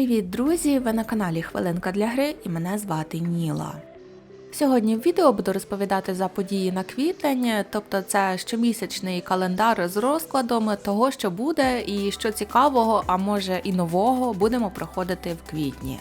Привіт, друзі! Ви на каналі Хвилинка для гри і мене звати Ніла. Сьогодні в відео буду розповідати за події на квітень, тобто це щомісячний календар з розкладом того, що буде, і що цікавого, а може і нового будемо проходити в квітні.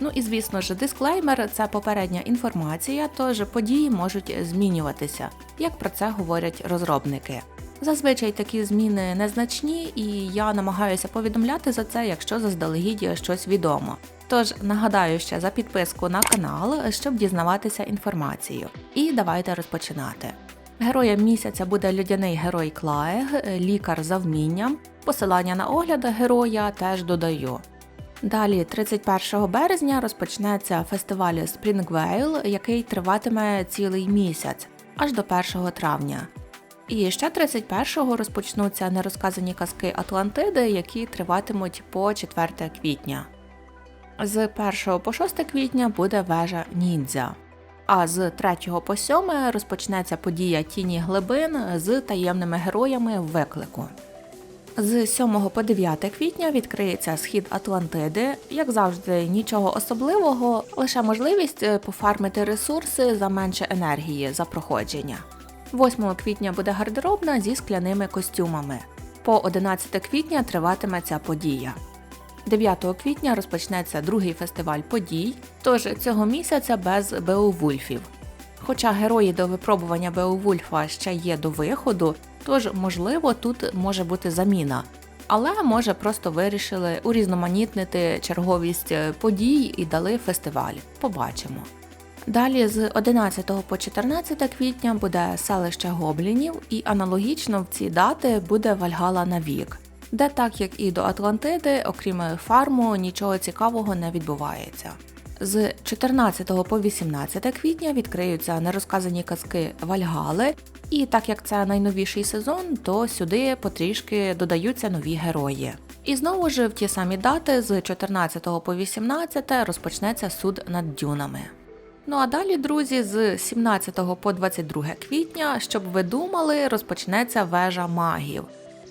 Ну і звісно ж, дисклеймер це попередня інформація, тож події можуть змінюватися, як про це говорять розробники. Зазвичай такі зміни незначні, і я намагаюся повідомляти за це, якщо заздалегідь щось відомо. Тож нагадаю ще за підписку на канал, щоб дізнаватися інформацію. І давайте розпочинати. Героєм місяця буде людяний герой Клаег, лікар за вмінням. Посилання на огляд героя теж додаю. Далі, 31 березня, розпочнеться фестиваль Springvale, який триватиме цілий місяць, аж до 1 травня. І ще 31-го розпочнуться нерозказані казки Атлантиди, які триватимуть по 4 квітня. З 1 по 6 квітня буде вежа Ніндзя. А з 3 по 7 розпочнеться подія Тіні Глибин з таємними героями виклику. З 7 по 9 квітня відкриється схід Атлантиди. Як завжди, нічого особливого, лише можливість е, пофармити ресурси за менше енергії за проходження. 8 квітня буде гардеробна зі скляними костюмами. По 11 квітня триватиме ця подія. 9 квітня розпочнеться другий фестиваль подій, тож цього місяця без Беовульфів. Хоча герої до випробування Беовульфа ще є до виходу, тож, можливо, тут може бути заміна. Але може просто вирішили урізноманітнити черговість подій і дали фестиваль. Побачимо. Далі з 11 по 14 квітня буде селище Гоблінів, і аналогічно в ці дати буде Вальгала Навік, де так як і до Атлантиди, окрім фарму, нічого цікавого не відбувається. З 14 по 18 квітня відкриються нерозказані казки Вальгали, і так як це найновіший сезон, то сюди потрішки додаються нові герої. І знову ж в ті самі дати з 14 по 18 розпочнеться суд над дюнами. Ну а далі, друзі, з 17 по 22 квітня, щоб ви думали, розпочнеться вежа магів.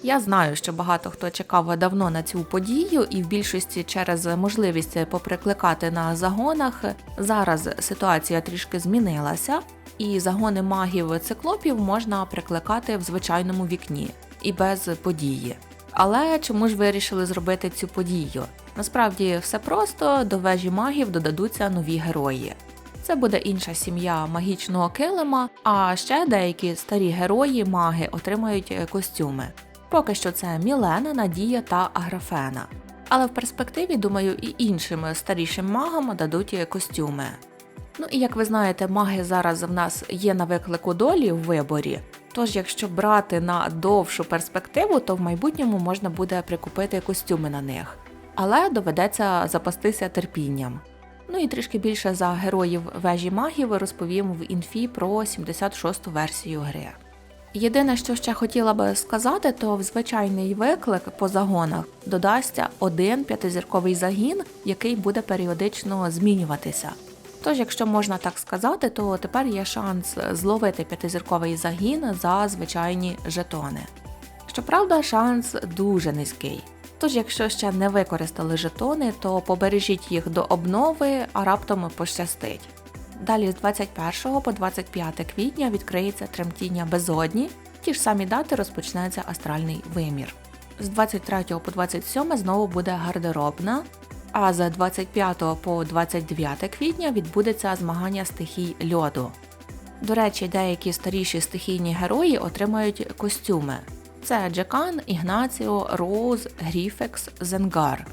Я знаю, що багато хто чекав давно на цю подію, і в більшості через можливість поприкликати на загонах. Зараз ситуація трішки змінилася, і загони магів циклопів можна прикликати в звичайному вікні і без події. Але чому ж вирішили зробити цю подію? Насправді все просто до вежі магів додадуться нові герої. Це буде інша сім'я магічного килима, а ще деякі старі герої маги отримають е, костюми. Поки що це Мілена, Надія та Аграфена. Але в перспективі, думаю, і іншим старішим магам дадуть е, костюми. Ну і як ви знаєте, маги зараз в нас є на виклику долі в виборі. Тож, якщо брати на довшу перспективу, то в майбутньому можна буде прикупити костюми на них. Але доведеться запастися терпінням. Ну і трішки більше за героїв вежі магів розповім в інфі про 76-ту версію гри. Єдине, що ще хотіла би сказати, то в звичайний виклик по загонах додасться один п'ятизірковий загін, який буде періодично змінюватися. Тож, якщо можна так сказати, то тепер є шанс зловити п'ятизірковий загін за звичайні жетони. Щоправда, шанс дуже низький. Тож, якщо ще не використали жетони, то побережіть їх до обнови, а раптом пощастить. Далі з 21 по 25 квітня відкриється тремтіння безодні, ті ж самі дати розпочнеться астральний вимір. З 23 по 27 знову буде гардеробна, а з 25 по 29 квітня відбудеться змагання стихій льоду. До речі, деякі старіші стихійні герої отримають костюми. Це Джекан, Ігнаціо, Роуз, Гріфекс, Зенгар.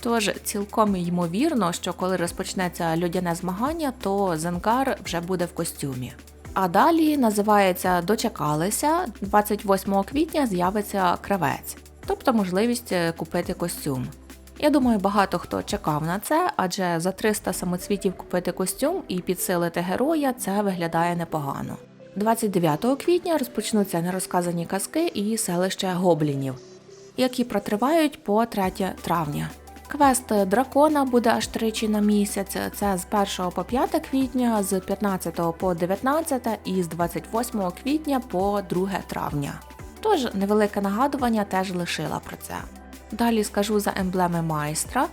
Тож цілком ймовірно, що коли розпочнеться людяне змагання, то Зенгар вже буде в костюмі. А далі називається Дочекалися 28 квітня з'явиться кравець, тобто можливість е, купити костюм. Я думаю, багато хто чекав на це, адже за 300 самоцвітів купити костюм і підсилити героя це виглядає непогано. 29 квітня розпочнуться нерозказані казки і селище гоблінів, які протривають по 3 травня. Квест дракона буде аж тричі на місяць. Це з 1 по 5 квітня, з 15 по 19 і з 28 квітня по 2 травня. Тож невелике нагадування теж лишила про це. Далі скажу за емблеми майстра.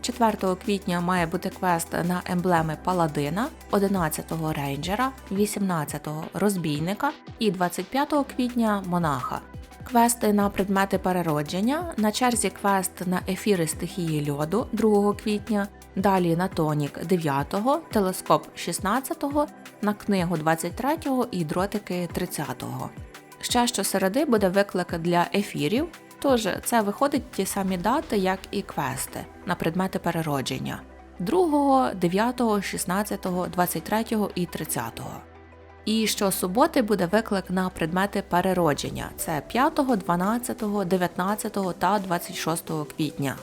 4 квітня має бути квест на емблеми Паладина, 11-го рейнджера, 18-го розбійника і 25 квітня монаха. Квести на предмети переродження, на черзі квест на ефіри стихії льоду 2 квітня, далі на тонік 9-го, телескоп 16-го, на книгу 23-го і дротики 30-го. Ще щосереди буде виклик для ефірів, тож це виходить ті самі дати, як і квести на предмети переродження 2, 9, 16, 23 і 30. І щосуботи буде виклик на предмети переродження це 5, 12, 19 та 26 квітня.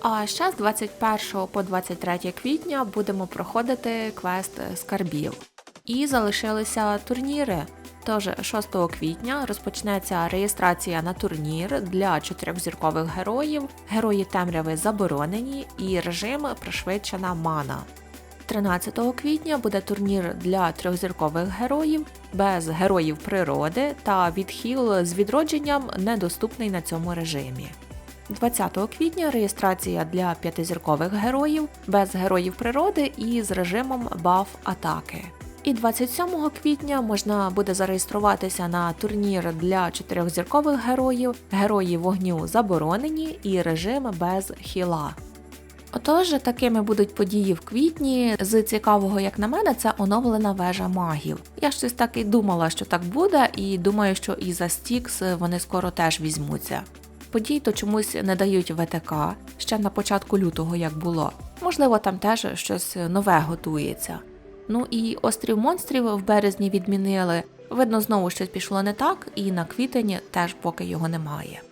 А ще з 21 по 23 квітня будемо проходити квест скарбів. І залишилися турніри. Тож 6 квітня розпочнеться реєстрація на турнір для чотирьохзіркових героїв, герої темряви заборонені і режим пришвидшена мана. 13 квітня буде турнір для трьохзіркових героїв без героїв природи та відхил з відродженням недоступний на цьому режимі. 20 квітня реєстрація для п'ятизіркових героїв без героїв природи і з режимом баф атаки. І 27 квітня можна буде зареєструватися на турнір для чотирьохзіркових героїв, герої вогню заборонені і режим без хіла. Отож, такими будуть події в квітні. З цікавого, як на мене, це оновлена вежа магів. Я щось так і думала, що так буде, і думаю, що і за Стікс вони скоро теж візьмуться. Подій то чомусь не дають ВТК ще на початку лютого, як було. Можливо, там теж щось нове готується. Ну і острів монстрів в березні відмінили. Видно, знову щось пішло не так, і на квітень теж поки його немає.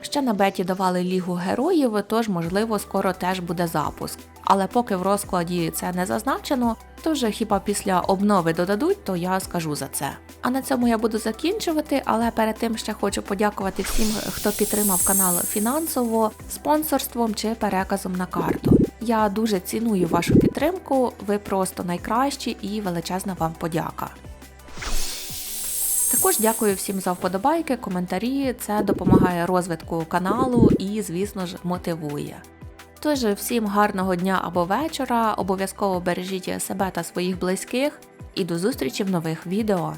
Ще на беті давали лігу героїв, тож, можливо, скоро теж буде запуск. Але поки в розкладі це не зазначено, то вже хіба після обнови додадуть, то я скажу за це. А на цьому я буду закінчувати, але перед тим ще хочу подякувати всім, хто підтримав канал фінансово, спонсорством чи переказом на карту. Я дуже ціную вашу підтримку, ви просто найкращі і величезна вам подяка. Також дякую всім за вподобайки, коментарі. Це допомагає розвитку каналу і, звісно ж, мотивує. Тож, всім гарного дня або вечора, обов'язково бережіть себе та своїх близьких і до зустрічі в нових відео.